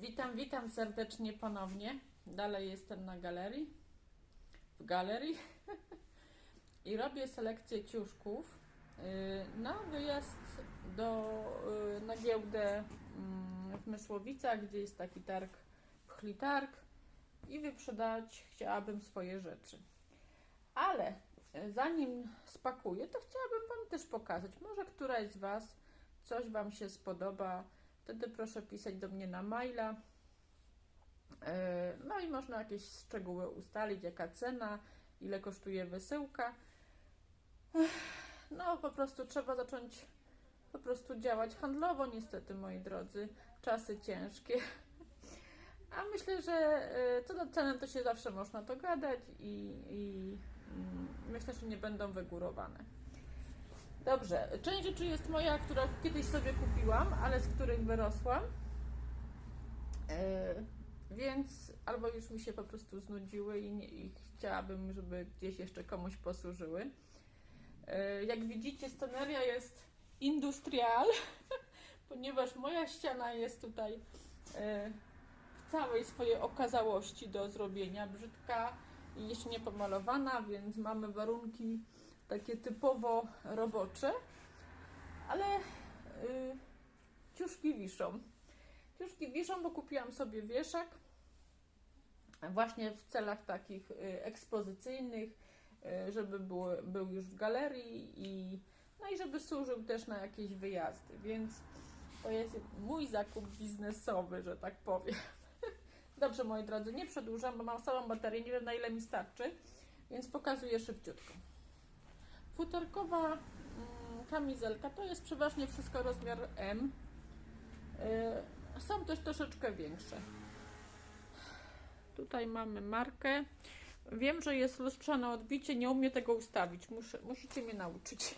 Witam, witam serdecznie ponownie. Dalej jestem na galerii. W galerii. I robię selekcję ciuszków yy, na wyjazd do, yy, na giełdę mm, w Mysłowicach, gdzie jest taki targ, pchli targ i wyprzedać chciałabym swoje rzeczy. Ale yy, zanim spakuję, to chciałabym Wam też pokazać. Może któraś z Was coś Wam się spodoba, wtedy proszę pisać do mnie na maila. Yy, No i można jakieś szczegóły ustalić, jaka cena, ile kosztuje wysyłka. No po prostu trzeba zacząć po prostu działać handlowo, niestety moi drodzy. Czasy ciężkie. A myślę, że yy, co do ceny to się zawsze można dogadać i, i mm, myślę, że nie będą wygórowane. Dobrze, część rzeczy jest moja, którą kiedyś sobie kupiłam, ale z których wyrosłam. Yy, więc albo już mi się po prostu znudziły i, nie, i chciałabym, żeby gdzieś jeszcze komuś posłużyły. Yy, jak widzicie, sceneria jest industrial, ponieważ moja ściana jest tutaj yy, w całej swojej okazałości do zrobienia, brzydka i jeszcze nie pomalowana, więc mamy warunki takie typowo robocze, ale yy, ciuszki wiszą. Ciuszki wiszą, bo kupiłam sobie wieszak właśnie w celach takich y, ekspozycyjnych, y, żeby był, był już w galerii i no i żeby służył też na jakieś wyjazdy, więc to jest mój zakup biznesowy, że tak powiem. Dobrze, moi drodzy, nie przedłużam, bo mam samą baterię, nie wiem na ile mi starczy, więc pokazuję szybciutko. Futerkowa mm, kamizelka to jest przeważnie wszystko rozmiar M. Y, Są też troszeczkę większe. Tutaj mamy markę. Wiem, że jest lustrzane odbicie, nie umiem tego ustawić. Muszę, musicie mnie nauczyć.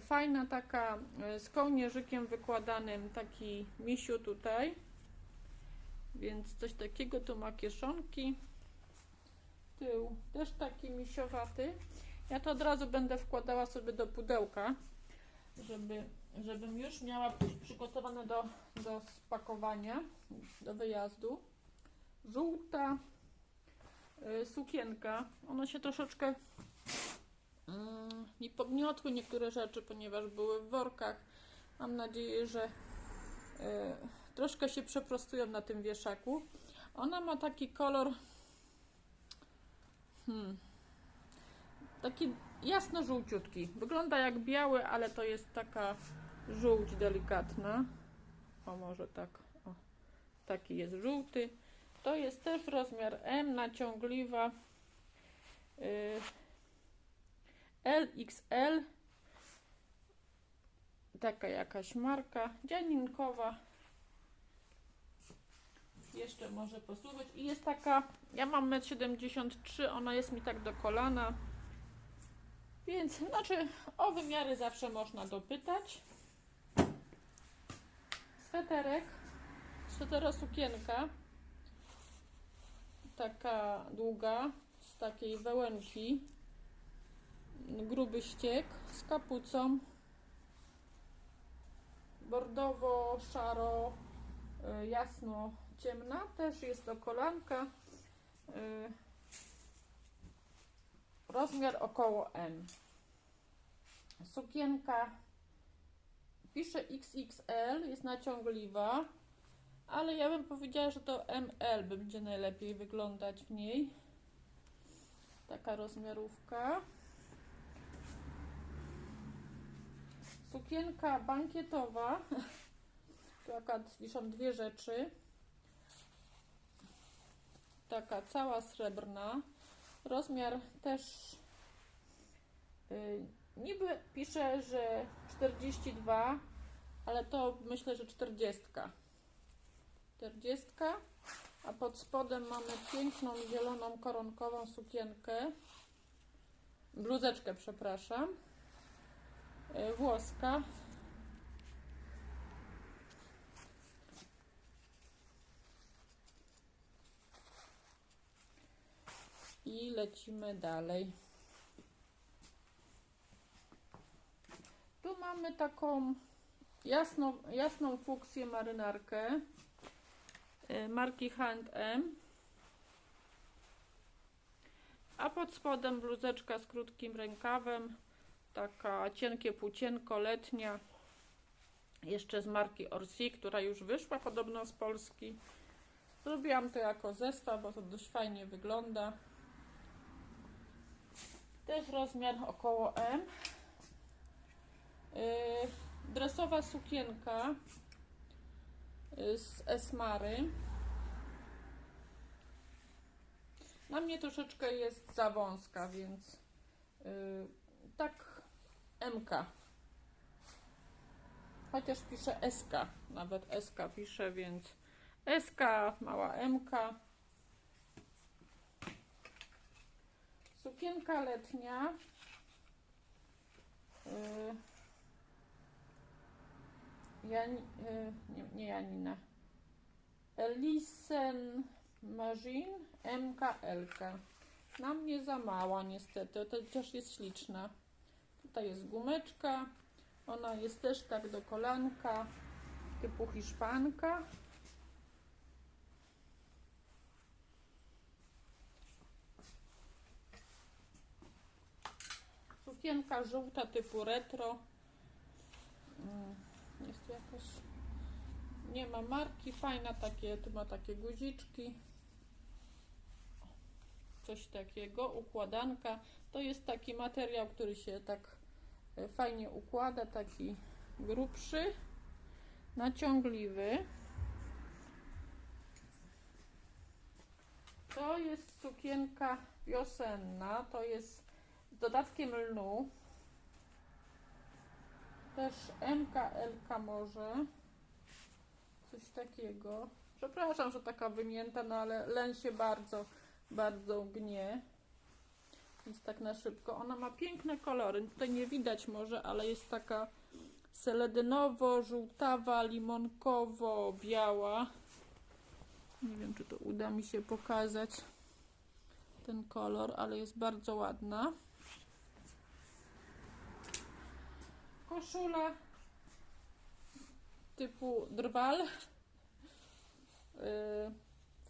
Fajna taka y, z kołnierzykiem wykładanym, taki misiu tutaj. Więc coś takiego, tu ma kieszonki. Tył też taki misiowaty. Ja to od razu będę wkładała sobie do pudełka, żeby, żebym już miała przygotowane do, do spakowania, do wyjazdu. Żółta y, sukienka. One się troszeczkę mm, mi pogniotły niektóre rzeczy, ponieważ były w workach. Mam nadzieję, że y, troszkę się przeprostują na tym wieszaku. Ona ma taki kolor hmm, taki jasno-żółciutki. Wygląda jak biały, ale to jest taka żółć delikatna. O, może tak. O, taki jest żółty. To jest też rozmiar M, naciągliwa. LXL. Taka jakaś marka. Dzianinkowa. Jeszcze może posłuchać. I jest taka, ja mam 1,73 m, ona jest mi tak do kolana. Więc, znaczy, o wymiary zawsze można dopytać. Sweterek, swetero sukienka, taka długa, z takiej wełenki, gruby ściek, z kapucą, bordowo, szaro, y, jasno, ciemna, też jest do kolanka. Rozmiar około M. Sukienka pisze XXL, jest naciągliwa, ale ja bym powiedziała, że to ML będzie najlepiej wyglądać w niej. Taka rozmiarówka. Sukienka bankietowa. Tu akurat wiszą dwie rzeczy. Taka cała srebrna. Rozmiar też yy, niby pisze, że 42, ale to myślę, że 40. 40, a pod spodem mamy piękną zieloną koronkową sukienkę. Bluzeczkę, przepraszam. Yy, włoska. I lecimy dalej. Tu mamy taką jasną, jasną marynarkę. y, marki H&M. A pod spodem bluzeczka z krótkim rękawem, taka cienkie płócienko letnia, jeszcze z marki Orsi, która już wyszła podobno z Polski. Zrobiłam to jako zestaw, bo to dość fajnie wygląda. Też rozmiar około M. Yy, dresowa sukienka yy, z Esmary. Na mnie troszeczkę jest za wąska, więc yy, tak MK. Chociaż pisze SK, nawet SK pisze, więc SK, mała MK. Sukienka letnia. Yy, nie, nie Janina. Elisen Marzin MKLK. Na mnie za mała niestety, chociaż jest śliczna. Tutaj jest gumeczka. Ona jest też tak do kolanka, typu hiszpanka. Sukienka żółta typu retro. Mm, Jest jakaś. Nie ma marki, fajna takie, tu ma takie guziczki. Coś takiego, układanka. To jest taki materiał, który się tak e, fajnie układa, taki grubszy, naciągliwy. To jest sukienka wiosenna, to jest z dodatkiem lnu. Też MKLK może. Coś takiego. Przepraszam, że taka wymięta, no ale len się bardzo, bardzo gnie. Więc tak na szybko. Ona ma piękne kolory. Tutaj nie widać może, ale jest taka seledynowo, żółtawa, limonkowo, biała. Nie wiem, czy to uda mi się pokazać ten kolor, ale jest bardzo ładna. Koszula typu drwal. Yy,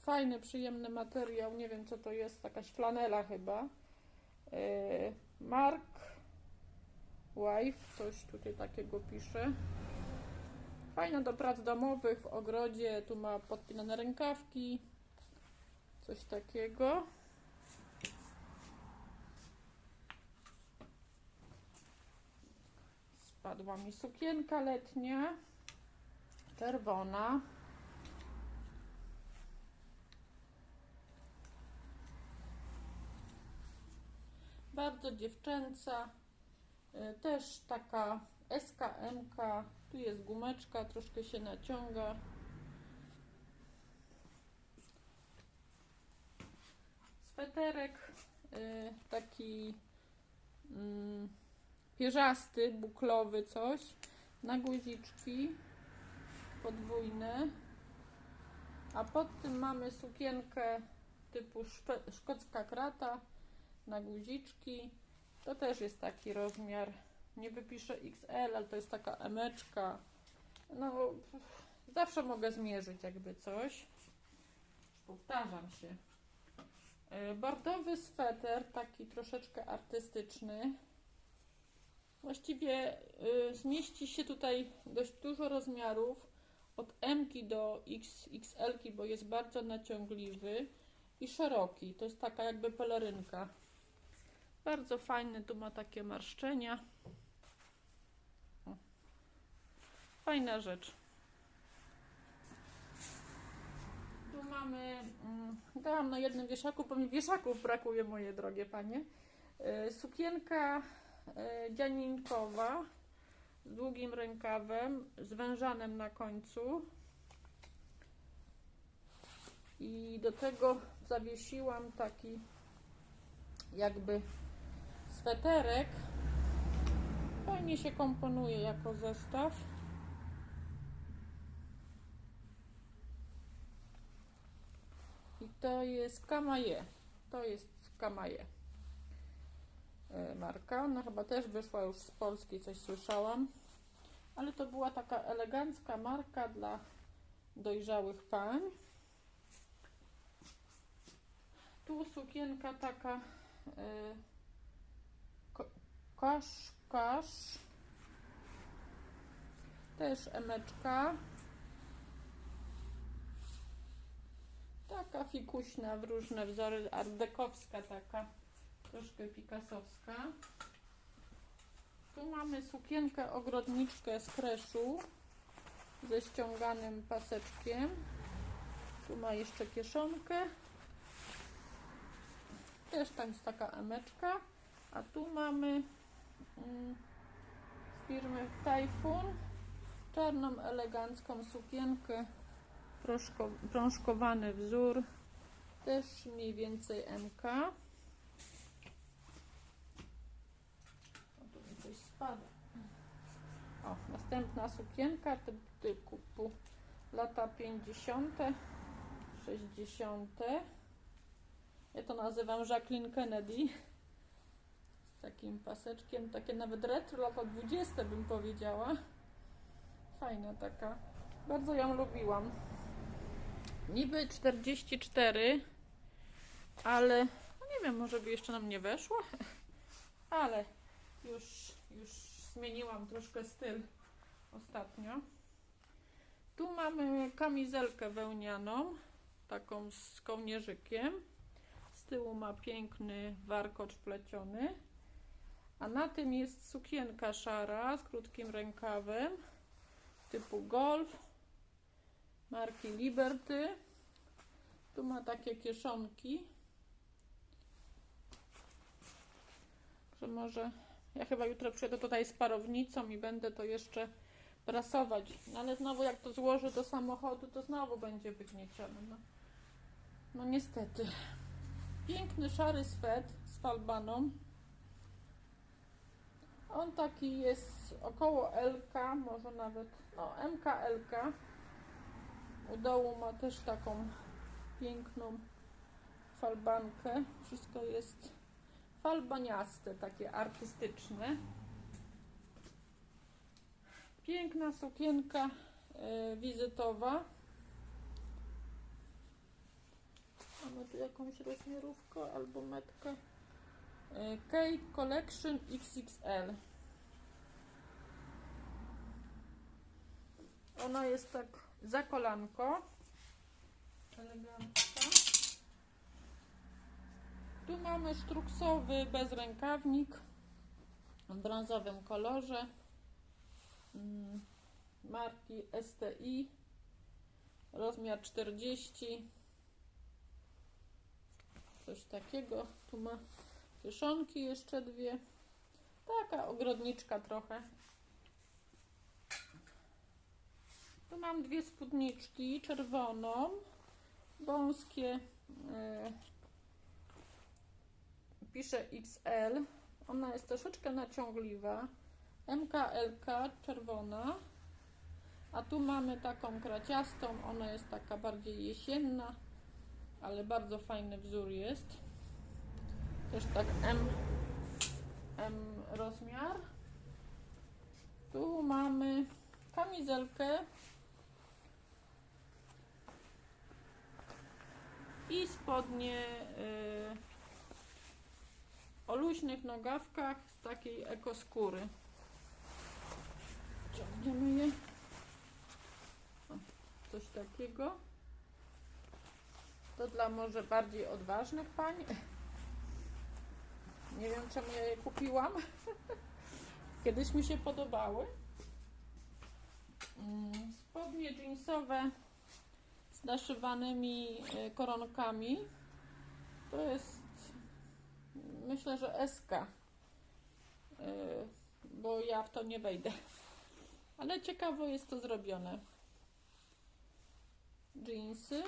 Fajny, przyjemny materiał. Nie wiem, co to jest. Jakaś flanela chyba. Yy, Mark Wife, coś tutaj takiego pisze. Fajna do prac domowych w ogrodzie. Tu ma podpinane rękawki. Coś takiego. Spadła mi sukienka letnia. Czerwona. Bardzo dziewczęca. Y, Też taka SKMK. Tu jest gumeczka, troszkę się naciąga. Sweterek y, taki mm, pierzasty, buklowy coś, na guziczki podwójne. A pod tym mamy sukienkę typu szkocka krata na guziczki. To też jest taki rozmiar. Nie wypiszę XL, ale to jest taka emeczka. No, zawsze mogę zmierzyć jakby coś. Powtarzam się. Y, Bordowy sweter, taki troszeczkę artystyczny. Właściwie y, zmieści się tutaj dość dużo rozmiarów. Od M do XXL, bo jest bardzo naciągliwy i szeroki. To jest taka jakby pelerynka. Bardzo fajny, tu ma takie marszczenia. Fajna rzecz. Tu mamy, mm, dałam na jednym wieszaku, bo mi wieszaków brakuje, moje drogie panie. Y, Sukienka dzianinkowa z długim rękawem, z na końcu. I do tego zawiesiłam taki jakby sweterek. Fajnie się komponuje jako zestaw. I to jest Kamaje. To jest Kamaje e, marka. Ona chyba też wyszła już z Polski, coś słyszałam. Ale to była taka elegancka marka dla dojrzałych pań. Tu sukienka taka y, ko- kosz, kosz. Też emeczka. Taka fikuśna w różne wzory, ardekowska taka, troszkę pikasowska. Tu mamy sukienkę ogrodniczkę z kreszu ze ściąganym paseczkiem. Tu ma jeszcze kieszonkę. Też tam jest taka emeczka. A tu mamy mm, z firmy Typhoon czarną elegancką sukienkę prążkowany wzór też mniej więcej MK o, tu o, następna sukienka typ, typu lata 50 60 ja to nazywam Jacqueline Kennedy. Z takim paseczkiem takie nawet retro lata 20 bym powiedziała. Fajna taka. Bardzo ją lubiłam. Niby 44, ale no nie wiem, może by jeszcze nam nie weszło, ale już, już zmieniłam troszkę styl ostatnio. Tu mamy kamizelkę wełnianą, taką z kołnierzykiem. Z tyłu ma piękny warkocz pleciony, a na tym jest sukienka szara z krótkim rękawem typu golf marki Liberty. Tu ma takie kieszonki. Że może ja chyba jutro przyjadę tutaj z parownicą i będę to jeszcze prasować. No ale znowu jak to złożę do samochodu, to znowu będzie wygniecione. No, no niestety. Piękny szary swet z falbaną. On taki jest około LK, może nawet no MKLK. U dołu ma też taką piękną falbankę. Wszystko jest falbaniaste, takie artystyczne. Piękna sukienka e, wizytowa. Mamy tu jakąś rozmiarówkę albo metkę. Kate Collection XXL. Ona jest tak za kolanko. Elegancka. Tu mamy sztruksowy bezrękawnik w brązowym kolorze. Mm, marki STI rozmiar 40 coś takiego. Tu ma kieszonki jeszcze dwie. Taka ogrodniczka trochę. Tu mam dwie spódniczki, czerwoną, wąskie, e, pisze XL, ona jest troszeczkę naciągliwa, MKLK, czerwona, a tu mamy taką kraciastą, ona jest taka bardziej jesienna, ale bardzo fajny wzór jest, też tak M, M rozmiar. Tu mamy kamizelkę. I spodnie y, o luźnych nogawkach z takiej ekoskóry. Ciągniemy je. O, coś takiego. To dla może bardziej odważnych pań. Nie wiem czemu ja je kupiłam. Kiedyś mi się podobały. Mm, Spodnie jeansowe z naszywanymi e, koronkami. To jest myślę, że SK. e, Bo ja w to nie wejdę. Ale ciekawo jest to zrobione. Jeansy.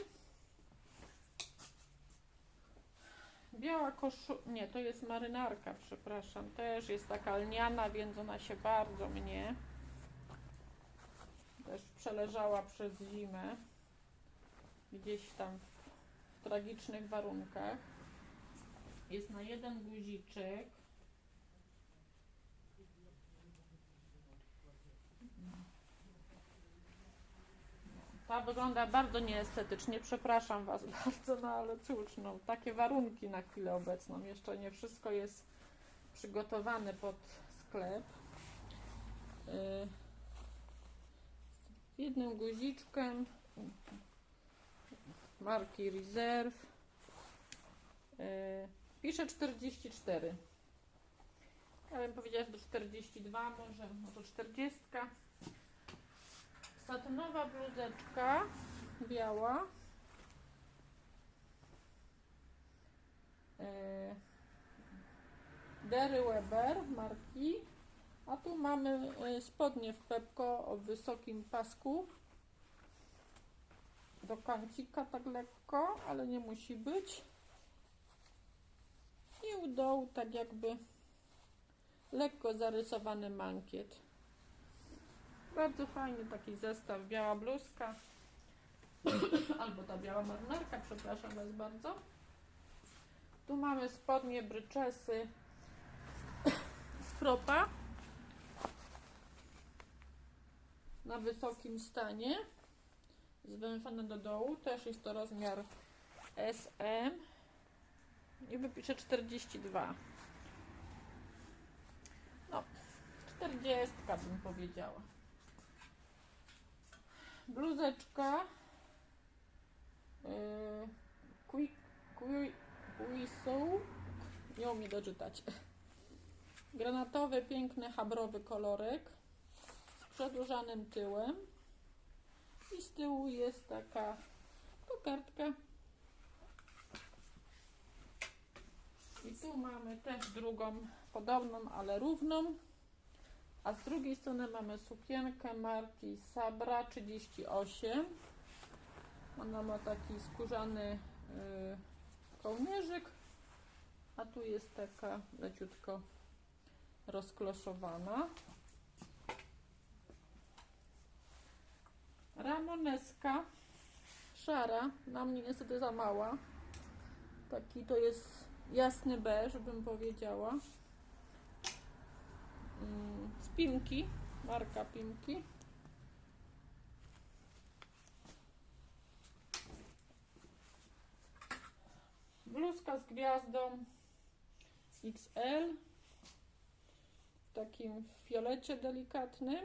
Biała koszu... Nie, to jest marynarka, przepraszam. Też jest taka lniana, więc ona się bardzo mnie. Też przeleżała przez zimę. Gdzieś tam w tragicznych warunkach. Jest na jeden guziczek. Ta wygląda bardzo nieestetycznie, przepraszam Was bardzo, no ale cóż, no, takie warunki na chwilę obecną. Jeszcze nie wszystko jest przygotowane pod sklep. Y, jednym guziczkiem marki Reserve. Pisze 44. Ja bym powiedziała, że do 42, może, może 40. Satynowa bluzeczka biała. E, Derry Weber marki. A tu mamy e, spodnie w Pepko o wysokim pasku. Do kancika tak lekko, ale nie musi być. U dołu tak jakby lekko zarysowany mankiet. Bardzo fajny taki zestaw, biała bluzka. Albo ta biała marynarka, przepraszam Was bardzo. Tu mamy spodnie bryczesy z kropa na wysokim stanie zwężone do dołu, też jest to rozmiar SM i wypiszę 42 no 40 bym powiedziała bluzeczka yy, quick Whistle. Nie umiem doczytać. Granatowy, piękny, habrowy kolorek z przedłużanym tyłem. I z tyłu jest taka kokardka. I tu mamy też drugą, podobną, ale równą. A z drugiej strony mamy sukienkę marki Sabra 38. Ona ma taki skórzany yy, kołnierzyk, a tu jest taka leciutko rozkloszowana. Ramoneska szara, na mnie niestety za mała. Taki to jest jasny beż, bym powiedziała. Mm, Z Pimki, marka Pimki. Bluzka z gwiazdą XL w takim fiolecie delikatnym.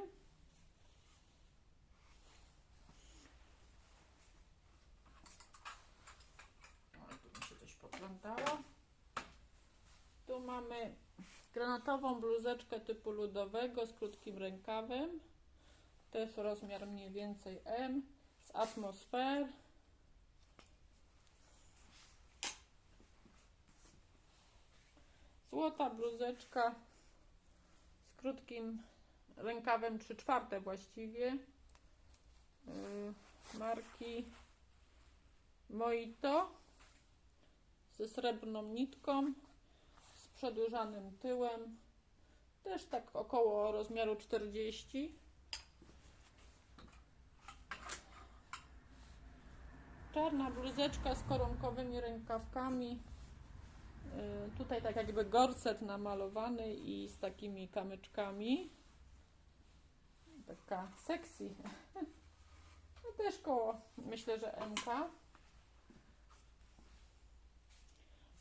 O, tu mi się coś poplątało. Tu mamy granatową bluzeczkę typu ludowego z krótkim rękawem. Też rozmiar mniej więcej M z atmosfer. Złota bluzeczka z krótkim rękawem 3 czwarte właściwie. Yy, marki Moito ze srebrną nitką, przedłużanym tyłem. Też tak około rozmiaru 40. Czarna bluzeczka z koronkowymi rękawkami. Y, Tutaj tak jakby gorset namalowany i z takimi kamyczkami. Taka sexy. No też koło, myślę, że MK.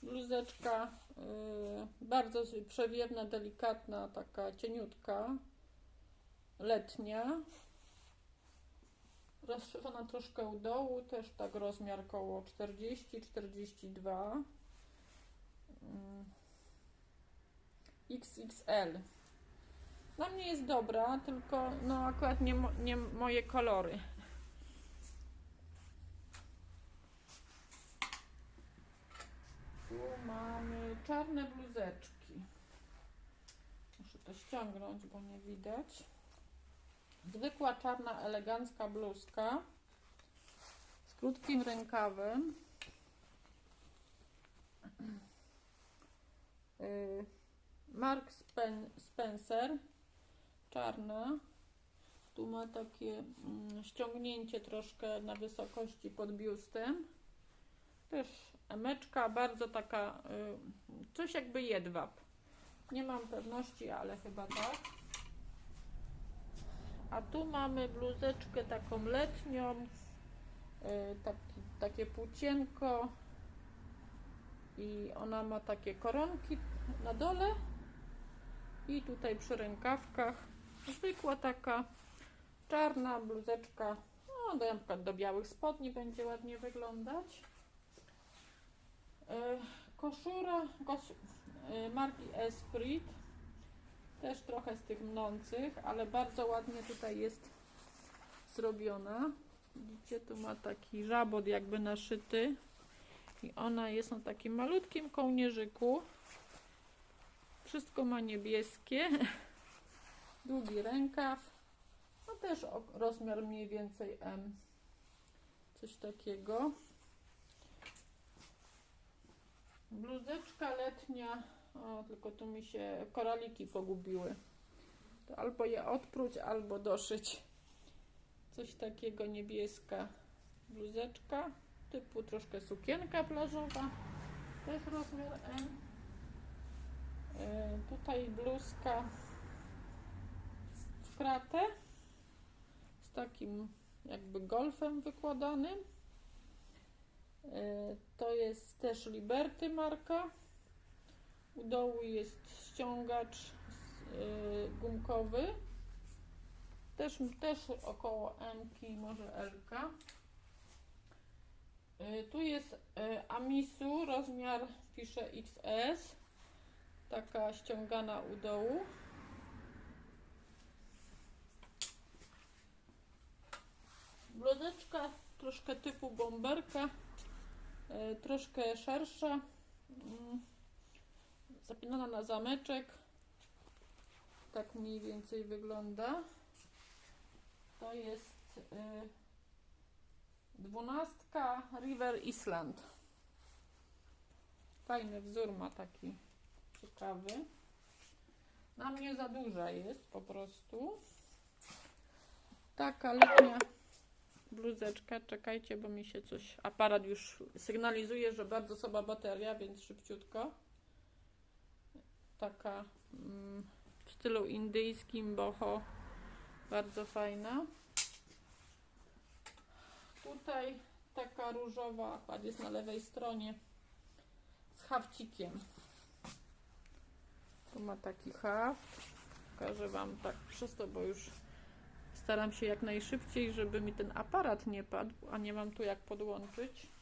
Bluzeczka y, bardzo przewiewna, delikatna, taka cieniutka, letnia. Rozszerzona troszkę u dołu, też tak rozmiar koło 40-42. Mm. XXL. Dla mnie jest dobra, tylko no akurat nie, mo- nie moje kolory. Tu mamy czarne bluzeczki. Muszę to ściągnąć, bo nie widać. Zwykła czarna, elegancka bluzka z krótkim rękawem. Y, Mark Spen Spencer, czarna. Tu ma takie mm, ściągnięcie troszkę na wysokości pod biustem. Też emeczka, bardzo taka, y, coś jakby jedwab. Nie mam pewności, ale chyba tak. A tu mamy bluzeczkę taką letnią y, taki, takie płócienko i ona ma takie koronki na dole i tutaj przy rękawkach zwykła taka czarna bluzeczka no, do, na przykład do białych spodni będzie ładnie wyglądać koszura kos, y, marki Esprit też trochę z tych mnących, ale bardzo ładnie tutaj jest zrobiona. Widzicie, tu ma taki żabot jakby naszyty i ona jest na takim malutkim kołnierzyku. Wszystko ma niebieskie. Długi rękaw. No też rozmiar mniej więcej M. Coś takiego. Bluzeczka letnia. O, tylko tu mi się koraliki pogubiły. To albo je odpróć, albo doszyć. Coś takiego niebieska bluzeczka. Typu troszkę sukienka plażowa. Też rozmiar M. E, tutaj bluzka w kratę. Z takim jakby golfem wykładanym. E, to jest też Liberty marka. U dołu jest ściągacz y, gumkowy. Też, też około M, może L. Y, tu jest Amisu, rozmiar pisze XS. Taka ściągana u dołu. Bluzeczka troszkę typu bomberka, troszkę szersza. Mm zapinana na zameczek. Tak mniej więcej wygląda. To jest y, dwunastka River Island. Fajny wzór ma taki ciekawy. Na mnie za duża jest po prostu. Taka letnia bluzeczka. Czekajcie, bo mi się coś. Aparat już sygnalizuje, że bardzo słaba bateria, więc szybciutko taka mm, w stylu indyjskim boho bardzo fajna tutaj taka różowa akład jest na lewej stronie z hawcikiem tu ma taki haft pokażę wam tak przez to, bo już staram się jak najszybciej, żeby mi ten aparat nie padł, a nie mam tu jak podłączyć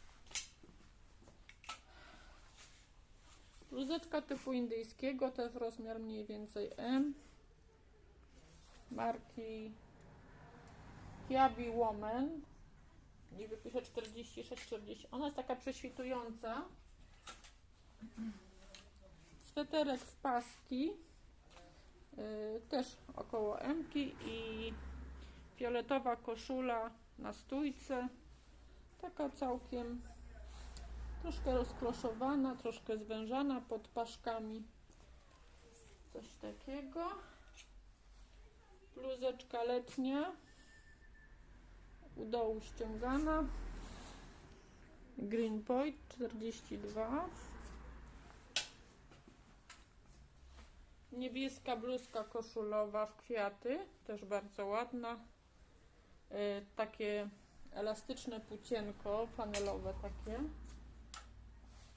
Bluzeczka typu indyjskiego, też rozmiar mniej więcej M. Marki Kiabi Woman. I wypiszę 46-40. Ona jest taka prześwitująca. Sweterek w paski. Yy, też około M i fioletowa koszula na stójce. Taka całkiem Troszkę rozkloszowana, troszkę zwężana pod paszkami. Coś takiego. Bluzeczka letnia. U dołu ściągana. Green Point 42. Niebieska bluzka koszulowa w kwiaty, też bardzo ładna. Yy, takie elastyczne płócienko, fanelowe takie.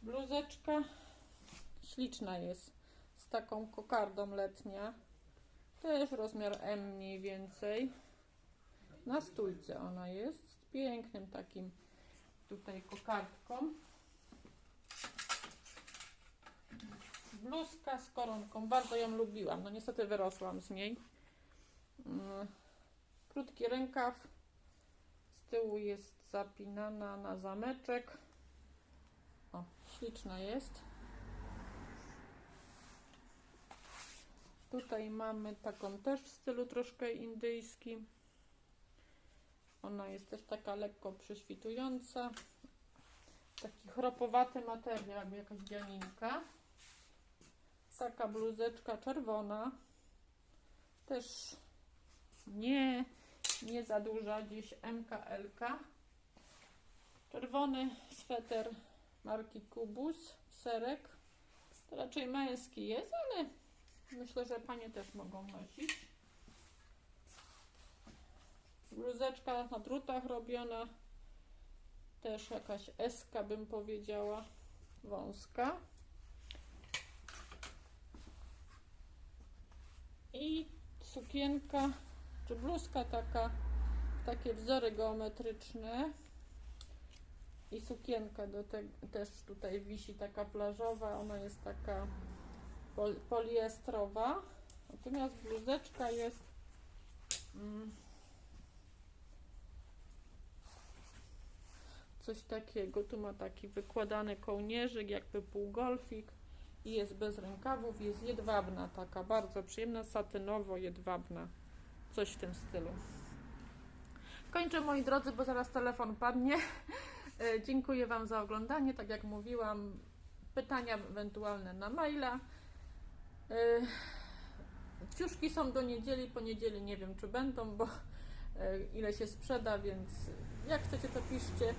Bluzeczka śliczna jest z taką kokardą letnia. Też rozmiar M mniej więcej. Na stójce ona jest z pięknym takim tutaj kokardką. Bluzka z koronką. Bardzo ją lubiłam. No niestety wyrosłam z niej. Krótki rękaw. Z tyłu jest zapinana na zameczek. O, śliczna jest. Tutaj mamy taką też w stylu troszkę indyjskim. Ona jest też taka lekko prześwitująca. Taki chropowaty materiał, jakby jakaś dzianinka. Taka bluzeczka czerwona. Też nie, nie za duża, gdzieś MKLK. Czerwony sweter marki Kubus, serek. To raczej męski jest, ale myślę, że panie też mogą nosić. Bluzeczka na drutach robiona Też jakaś eska bym powiedziała, wąska. I sukienka, bluzka taka, takie wzory geometryczne. I sukienka do tego też tutaj wisi taka plażowa, ona jest taka pol, poliestrowa. Natomiast bluzeczka jest mm, coś takiego. Tu ma taki wykładany kołnierzyk, jakby półgolfik i jest bez rękawów, jest jedwabna taka, bardzo przyjemna, satynowo-jedwabna, coś w tym stylu. Kończę moi drodzy, bo zaraz telefon padnie. E, Dziękuję Wam za oglądanie. Tak jak mówiłam, pytania ewentualne na maila. E, Ciuszki są do niedzieli, po niedzieli nie wiem czy będą, bo e, ile się sprzeda, więc jak chcecie to piszcie.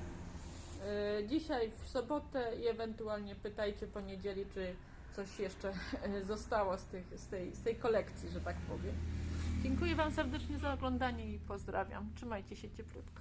Dzisiaj w sobotę i ewentualnie pytajcie po niedzieli, czy coś jeszcze zostało z, tych, z, tej, z tej kolekcji, że tak powiem. Dziękuję Wam serdecznie za oglądanie i pozdrawiam. Trzymajcie się cieplutko.